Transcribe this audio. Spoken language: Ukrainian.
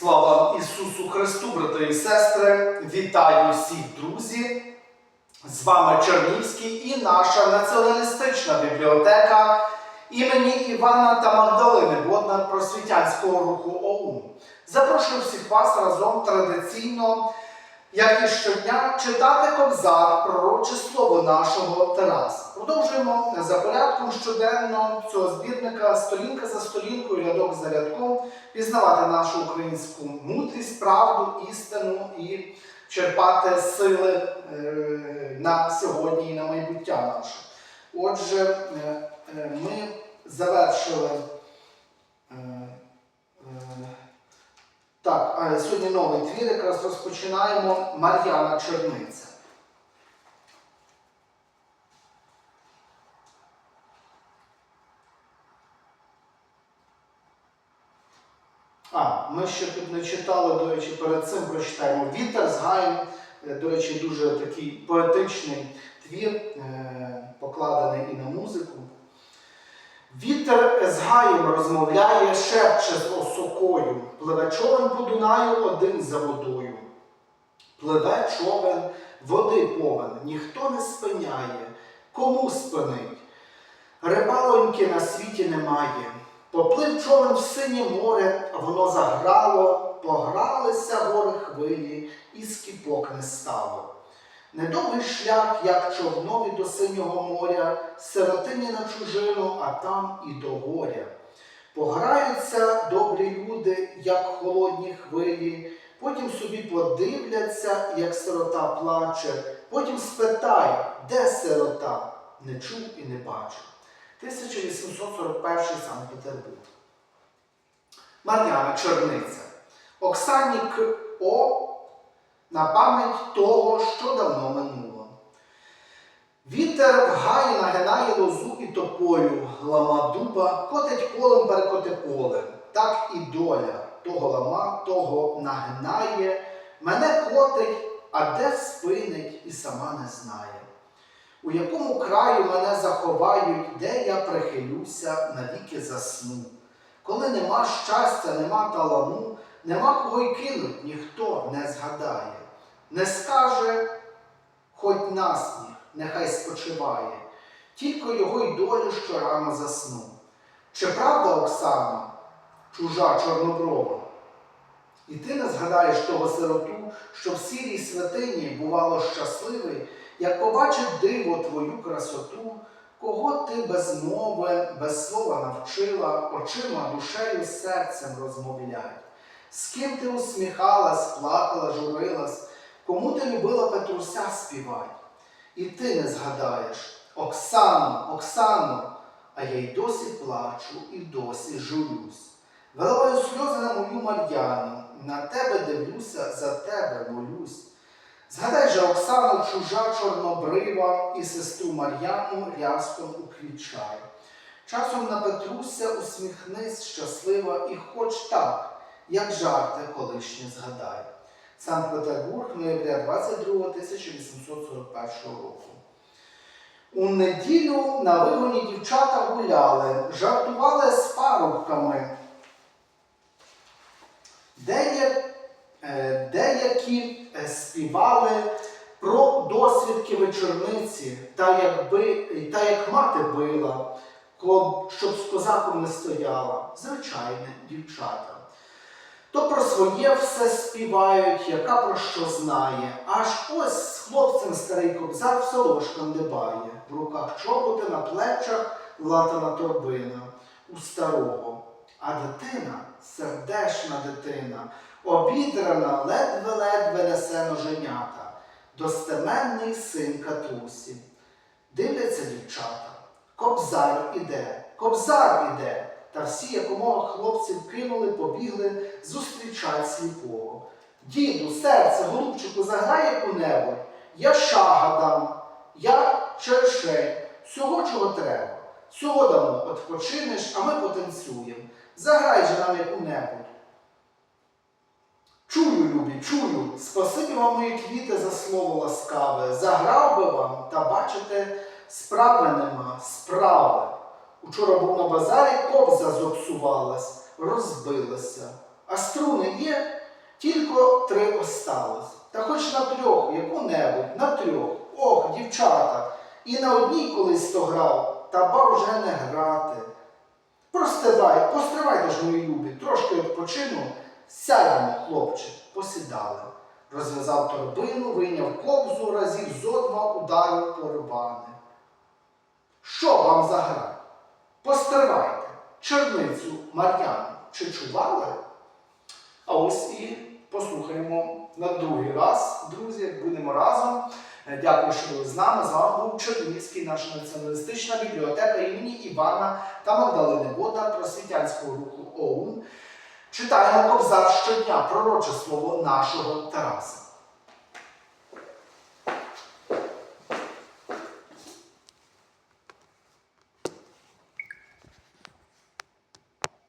Слава Ісусу Христу, брати і сестри! Вітаю всіх, друзі! З вами Чернівський і наша націоналістична бібліотека імені Івана та Магдалини водна просвітянського руху ОУН. Запрошую всіх вас разом традиційно, як і щодня, читати кобзар, пророче слово нашого Тараса. Продовжуємо за порядком щоденно цього збірника сторінка за сторінкою, рядок за рядком, пізнавати нашу українську мудрість, правду, істину і черпати сили е, на сьогодні і на майбуття наше. Отже, е, е, ми завершили. Так, а сьогодні новий твір, якраз розпочинаємо Мар'яна Черниця. А, ми ще тут не читали, до речі, перед цим прочитаємо Вітер з гаєм. Е, До речі, дуже такий поетичний твір, е, покладений і на музику. Вітер з гаєм розмовляє, шепче з осокою, пливе човен по Дунаю один за водою. Пливе човен, води повен, ніхто не спиняє, кому спинить? Рибалоньки на світі немає. Поплив човен в синє море, воно заграло, погралися гори хвилі, і скіпок не стало. Недовгий шлях, як човнові до синього моря, сиротині на чужину, а там і до горя. Пограються добрі люди, як холодні хвилі, потім собі подивляться, як сирота плаче, потім спитай, де сирота, не чув і не бачив. 1841 Санкт-Петербург. Мар'яна Черниця. Оксані К. О. На пам'ять того, що давно минуло. Вітер в гаї нагинає лозу і тополю, лама дуба, котить полем перекоти полем. Так і доля того лама, того нагинає, мене котить, а де спинить і сама не знає. У якому краю мене заховають, де я прихилюся, навіки засну. Коли нема щастя, нема таламу, нема кого й кинуть, ніхто не згадає. Не скаже, хоч насміх, нехай спочиває, тільки його й долю щорано засну. Чи правда, Оксана, чужа чорноброва? І ти не згадаєш того сироту, що в сірій святині бувало щасливий, як побачив диво твою красоту, кого ти без мови, без слова навчила, очима, душею, серцем розмовлять. З ким ти усміхалась, плакала, журилась, Петруся співать. І ти не згадаєш, Оксану, Оксану, а я й досі плачу і досі журюсь. Виливаю сльози на мою Мар'яну, на тебе дивлюся, за тебе молюсь. Згадай же Оксану, чужа чорнобрива і сестру Мар'яну ряском уквічай. Часом на Петруся усміхнись щаслива і хоч так, як жарти колишні згадай. Санкт-Петербург, ноября 22 1841 року. У неділю на вигоні дівчата гуляли, жартували з парубками. Дея- е, Деякі е, співали про досвідки вечорниці, та, якби, та як мати била, щоб з козаком не стояла. Звичайне, дівчата. То про своє все співають, яка про що знає. Аж ось з хлопцем старий кобзар в село шкандибає. В руках чоботи на плечах латана торбина у старого. А дитина, сердешна дитина, обідрана, ледве-ледве несе ноженята, достеменний син катрусі. Дивляться дівчата. Кобзар іде, кобзар іде. Та всі якомога хлопців кинули, побігли зустрічать сліпого. Діду, серце, голубчику, заграй яку-небудь. Я шага дам, я черешень, всього чого треба. Всього дамо, odpoczynеш, а ми потанцюємо. Заграй же нам яку-небудь. Чую, любі, чую, спасибі вам мої квіти за слово ласкаве. Заграв би вам, та бачите, справи нема, справи. Учора був на базарі, кобза зопсувалась, розбилася. а струни є, тільки три осталось. Та хоч на трьох, яку-небудь, на трьох. Ох, дівчата, і на одній колись то грав, та ба вже не грати. Простивай, постривайте ж, мої любі, трошки відпочину, сядемо, хлопче, посідали. Розв'язав торбину, вийняв кобзу, разів зо два ударив по рубани. Що вам за гра? Постривайте, черницю Мар'яну, чи чували? А ось і послухаємо на другий раз, друзі, як будемо разом. Е, Дякую, що ви з нами. З вами був Чернігівський наша націоналістична бібліотека імені Івана та Магдалини Бода просвітянського руху ОУН. Читаємо кобзар щодня, пророче слово нашого Тараса.